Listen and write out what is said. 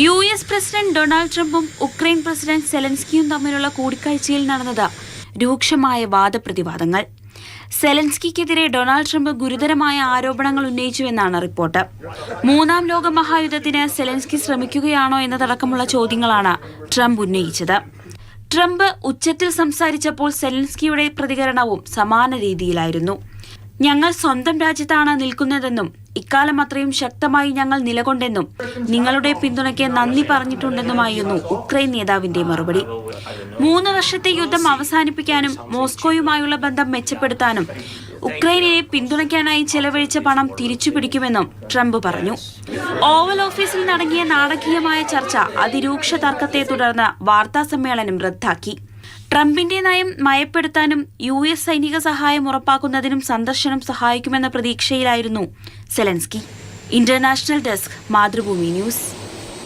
U S president Donald ട്രംപും Ukraine president സെലൻസ്കിയും തമ്മിലുള്ള കൂടിക്കാഴ്ചയിൽ നടന്നത് രൂക്ഷമായ വാദപ്രതിവാദങ്ങൾ. സെലൻസ്കിക്കെതിരെ ഡൊണാൾഡ് ട്രംപ് ഗുരുതരമായ ആരോപണങ്ങൾ ഉന്നയിച്ചുവെന്നാണ് റിപ്പോർട്ട്. മൂന്നാം ലോക മഹായുദ്ധത്തിന് സെലൻസ്കി ശ്രമിക്കുകയാണോ എന്നതടക്കമുള്ള ചോദ്യങ്ങളാണ് ട്രംപ് ഉന്നയിച്ചത്. ട്രംപ് ഉച്ചത്തിൽ സംസാരിച്ചപ്പോൾ സെലൻസ്കിയുടെ പ്രതികരണവും സമാന രീതിയിലായിരുന്നു. ഞങ്ങൾ സ്വന്തം രാജ്യത്താണ് നിൽക്കുന്നതെന്നും ഇക്കാലം അത്രയും ശക്തമായി ഞങ്ങൾ നിലകൊണ്ടെന്നും നിങ്ങളുടെ പിന്തുണയ്ക്ക് നന്ദി പറഞ്ഞിട്ടുണ്ടെന്നുമായിരുന്നു ഉക്രൈൻ നേതാവിന്റെ മറുപടി. മൂന്ന് വർഷത്തെ യുദ്ധം അവസാനിപ്പിക്കാനും മോസ്കോയുമായുള്ള ബന്ധം മെച്ചപ്പെടുത്താനും ഉക്രൈനെ പിന്തുണയ്ക്കാനായി ചെലവഴിച്ച പണം തിരിച്ചു പിടിക്കുമെന്നും ട്രംപ് പറഞ്ഞു. ഓവൽ ഓഫീസിൽ നടങ്ങിയ നാടകീയമായ ചർച്ച അതിരൂക്ഷ തർക്കത്തെ തുടർന്ന് വാർത്താസമ്മേളനം റദ്ദാക്കി. ട്രംപിന്റെ നയം മയപ്പെടുത്താനും യു എസ് സൈനിക സഹായം ഉറപ്പാക്കുന്നതിനും സന്ദർശനം സഹായിക്കുമെന്ന പ്രതീക്ഷയിലായിരുന്നു Zelensky. International desk Mathrubhumi news.